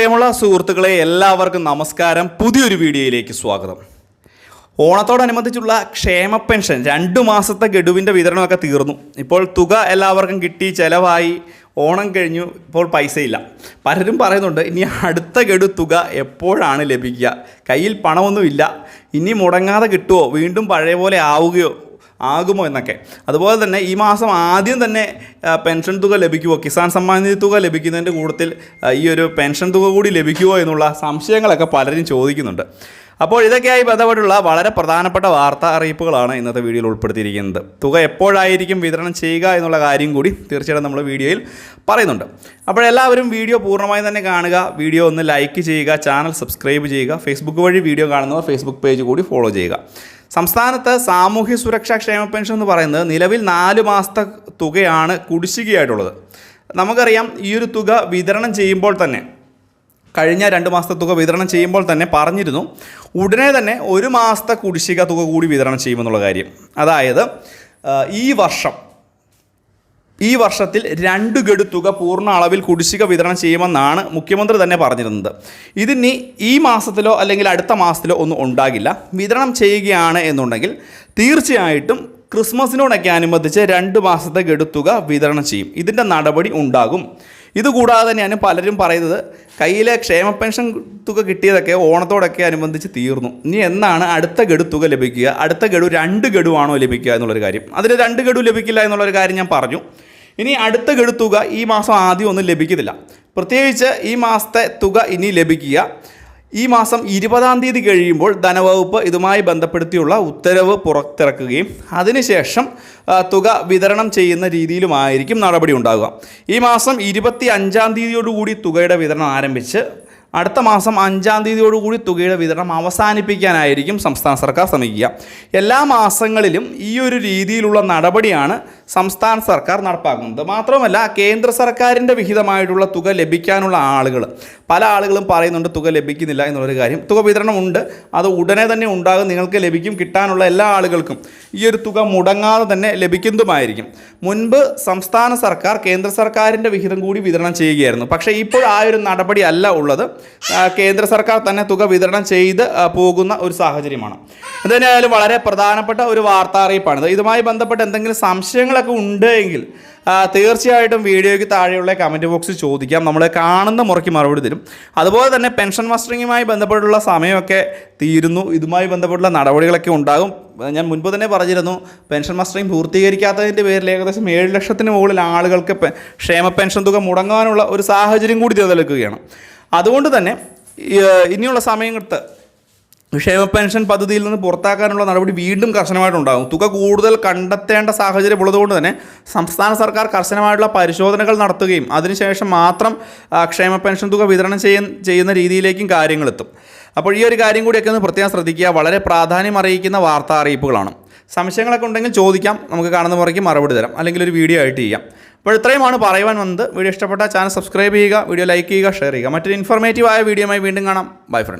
പ്രിയമുള്ള സുഹൃത്തുക്കളെ എല്ലാവർക്കും നമസ്കാരം. പുതിയൊരു വീഡിയോയിലേക്ക് സ്വാഗതം. ഓണത്തോടനുബന്ധിച്ചുള്ള ക്ഷേമ പെൻഷൻ രണ്ടു മാസത്തെ ഗഡുവിന്റെ വിതരണമൊക്കെ തീർന്നു. ഇപ്പോൾ തുക എല്ലാവർക്കും കിട്ടി ചിലവായി ഓണം കഴിഞ്ഞു ഇപ്പോൾ പൈസയില്ല. പലരും പറയുന്നുണ്ട് ഇനി അടുത്ത ഗഡു തുക എപ്പോഴാണ് ലഭിക്കുക? കയ്യിൽ പണമൊന്നുമില്ല. ഇനി മുടങ്ങാതെ കിട്ടുമോ വീണ്ടും പഴയ പോലെ ആവുകയോ? ആകുമോ എന്നൊക്കെ. അതുപോലെ തന്നെ ഈ മാസം ആദ്യം തന്നെ പെൻഷൻ തുക ലഭിക്കുമോ കിസാൻ സമ്മാൻ നിധി തുക ലഭിക്കുന്നതിന്റെ കൂട്ടത്തിൽ ഈ ഒരു പെൻഷൻ തുക കൂടി ലഭിക്കുമോ എന്നുള്ള സംശയങ്ങളൊക്കെ പലരും ചോദിക്കുന്നുണ്ട്. അപ്പോൾ ഇതൊക്കെയായി ബന്ധപ്പെട്ടുള്ള വളരെ പ്രധാനപ്പെട്ട വാർത്താ അറിയിപ്പുകളാണ് ഇന്നത്തെ വീഡിയോയിൽ ഉൾപ്പെടുത്തിയിരിക്കുന്നത്. തുക എപ്പോഴായിരിക്കും വിതരണം ചെയ്യുക എന്നുള്ള കാര്യം കൂടി തീർച്ചയായിട്ടും നമ്മൾ വീഡിയോയിൽ പറയുന്നുണ്ട്. അപ്പോൾ എല്ലാവരും വീഡിയോ പൂർണമായും തന്നെ കാണുക. വീഡിയോ ഒന്ന് ലൈക്ക് ചെയ്യുക ചാനൽ സബ്സ്ക്രൈബ് ചെയ്യുക. ഫേസ്ബുക്ക് വഴി വീഡിയോ കാണുന്നവർ ഫേസ്ബുക്ക് പേജ് കൂടി ഫോളോ ചെയ്യുക. സംസ്ഥാനത്ത് സാമൂഹ്യ സുരക്ഷാ ക്ഷേമ പെൻഷൻ എന്ന് പറയുന്നത് നിലവിൽ നാല് മാസത്തെ തുകയാണ് കുടിശ്ശികയായിട്ടുള്ളത്. നമുക്കറിയാം ഈ ഒരു തുക വിതരണം ചെയ്യുമ്പോൾ തന്നെ കഴിഞ്ഞ രണ്ട് മാസത്തെ തുക വിതരണം ചെയ്യുമ്പോൾ തന്നെ പറഞ്ഞിരുന്നു ഉടനെ തന്നെ ഒരു മാസത്തെ കുടിശ്ശിക തുക കൂടി വിതരണം ചെയ്യുമെന്നുള്ള കാര്യം. അതായത് ഈ വർഷം ഈ വർഷത്തിൽ രണ്ട് ഗഡു തുക പൂർണ അളവിൽ കുടിശ്ശിക വിതരണം ചെയ്യുമെന്നാണ് മുഖ്യമന്ത്രി തന്നെ പറഞ്ഞിരുന്നത്. ഇതിനി ഈ മാസത്തിലോ അല്ലെങ്കിൽ അടുത്ത മാസത്തിലോ ഒന്നും ഉണ്ടാകില്ല. വിതരണം ചെയ്യുകയാണ് എന്നുണ്ടെങ്കിൽ തീർച്ചയായിട്ടും ക്രിസ്മസിനോടൊക്കെ അനുബന്ധിച്ച് രണ്ട് മാസത്തെ ഗഡു തുക വിതരണം ചെയ്യും. ഇതിന്റെ നടപടി ഉണ്ടാകും. ഇതുകൂടാതെ തന്നെയാണ് പലരും പറയുന്നത് കയ്യിലെ ക്ഷേമ പെൻഷൻ തുക കിട്ടിയതൊക്കെ ഓണത്തോടൊക്കെ അനുബന്ധിച്ച് തീർന്നു. ഇനി എന്നാണ് അടുത്ത ഗഡു തുക ലഭിക്കുക? അടുത്ത ഗഡു രണ്ട് ഗഡുവാണോ ലഭിക്കുക എന്നുള്ളൊരു കാര്യം. അതിൽ രണ്ട് ഗഡു ലഭിക്കില്ല എന്നുള്ളൊരു കാര്യം ഞാൻ പറഞ്ഞു. ഇനി അടുത്ത ഗഡു തുക ഈ മാസം ആദ്യം ഒന്നും ലഭിക്കുന്നില്ല. പ്രത്യേകിച്ച് ഈ മാസത്തെ തുക ഇനി ലഭിക്കുക. ഈ മാസം ഇരുപതാം തീയതി കഴിയുമ്പോൾ ധനവകുപ്പ് ഇതുമായി ബന്ധപ്പെടുത്തിയുള്ള ഉത്തരവ് പുറത്തിറക്കുകയും അതിനുശേഷം തുക വിതരണം ചെയ്യുന്ന രീതിയിലുമായിരിക്കും നടപടി ഉണ്ടാകുക ഈ മാസം ഇരുപത്തി അഞ്ചാം തീയതിയോടുകൂടി തുകയുടെ വിതരണം ആരംഭിച്ച് അടുത്ത മാസം അഞ്ചാം തീയതിയോടുകൂടി തുകയുടെ വിതരണം അവസാനിപ്പിക്കാനായിരിക്കും സംസ്ഥാന സർക്കാർ ശ്രമിക്കുക. എല്ലാ മാസങ്ങളിലും ഈ ഒരു രീതിയിലുള്ള നടപടിയാണ് സംസ്ഥാന സർക്കാർ നടപ്പാക്കുന്നത്. മാത്രമല്ല കേന്ദ്ര സർക്കാരിന്റെ വിഹിതമായിട്ടുള്ള തുക ലഭിക്കാനുള്ള ആളുകൾ പല ആളുകളും പറയുന്നുണ്ട് തുക ലഭിക്കുന്നില്ല എന്നുള്ളൊരു കാര്യം. തുക വിതരണം ഉണ്ട് അത് ഉടനെ തന്നെ ഉണ്ടാകും. നിങ്ങൾക്ക് ലഭിക്കും. കിട്ടാനുള്ള എല്ലാ ആളുകൾക്കും ഈ ഒരു തുക മുടങ്ങാതെ തന്നെ ലഭിക്കുന്നതുമായിരിക്കും. മുൻപ് സംസ്ഥാന സർക്കാർ കേന്ദ്ര സർക്കാരിന്റെ വിഹിതം കൂടി വിതരണം ചെയ്യുകയായിരുന്നു. പക്ഷേ ഇപ്പോൾ ആ ഒരു നടപടി അല്ല ഉള്ളത്. കേന്ദ്ര സർക്കാർ തന്നെ തുക വിതരണം ചെയ്ത് പോകുന്ന ഒരു സാഹചര്യമാണ്. എന്തായാലും വളരെ പ്രധാനപ്പെട്ട ഒരു വാർത്താ അറിയിപ്പാണിത് ഇതുമായി ബന്ധപ്പെട്ട് എന്തെങ്കിലും സംശയങ്ങളൊക്കെ ഉണ്ട് എങ്കിൽ തീർച്ചയായിട്ടും വീഡിയോയ്ക്ക് താഴെയുള്ള കമന്റ് ബോക്സിൽ ചോദിക്കാം. നമ്മൾ കാണുന്ന മുറയ്ക്ക് മറുപടി തരും. അതുപോലെ തന്നെ പെൻഷൻ മസ്റ്ററിങ്ങുമായി ബന്ധപ്പെട്ടുള്ള സമയമൊക്കെ തീരുന്നു. ഇതുമായി ബന്ധപ്പെട്ടുള്ള നടപടികളൊക്കെ ഉണ്ടാകും. ഞാൻ മുൻപ് തന്നെ പറഞ്ഞിരുന്നു പെൻഷൻ മസ്റ്ററിങ് പൂർത്തീകരിക്കാത്തതിന്റെ പേരിൽ ഏകദേശം ഏഴ് ലക്ഷത്തിന് മുകളിൽ ആളുകൾക്ക് ക്ഷേമ പെൻഷൻ തുക മുടങ്ങാനുള്ള ഒരു സാഹചര്യം കൂടി നിലനിൽക്കുകയാണ്. അതുകൊണ്ട് തന്നെ ഇനിയുള്ള സമയത്ത് ക്ഷേമ പെൻഷൻ പദ്ധതിയിൽ നിന്ന് പുറത്താക്കാനുള്ള നടപടി വീണ്ടും കർശനമായിട്ടുണ്ടാകും. തുക കൂടുതൽ കണ്ടെത്തേണ്ട സാഹചര്യം ഉള്ളതുകൊണ്ട് തന്നെ സംസ്ഥാന സർക്കാർ കർശനമായിട്ടുള്ള പരിശോധനകൾ നടത്തുകയും അതിനുശേഷം മാത്രം ക്ഷേമ പെൻഷൻ തുക വിതരണം ചെയ്യുന്ന രീതിയിലേക്കും കാര്യങ്ങളെത്തും അപ്പോൾ ഈ ഒരു കാര്യം കൂടിയൊക്കെ ഒന്ന് പ്രത്യേകം ശ്രദ്ധിക്കുക. വളരെ പ്രാധാന്യം അറിയിക്കുന്ന വാർത്താ അറിയിപ്പുകളാണ്. സംശയങ്ങളൊക്കെ ഉണ്ടെങ്കിൽ ചോദിക്കാം. നമുക്ക് കാണുന്ന മുറയ്ക്ക് മറുപടി തരാം. അല്ലെങ്കിൽ ഒരു വീഡിയോ ആയിട്ട് ചെയ്യാം. അപ്പോൾ ഇത്രയുമാണ് പറയുവാൻ വന്നത്. വീഡിയോ ഇഷ്ടപ്പെട്ട ചാനൽ സബ്സ്ക്രൈബ് ചെയ്യുക വീഡിയോ ലൈക്ക് ചെയ്യുക ഷെയർ ചെയ്യുക. മറ്റൊരു ഇൻഫോർമേറ്റീവായ വീഡിയോയുമായി വീണ്ടും കാണാം. Bye friends.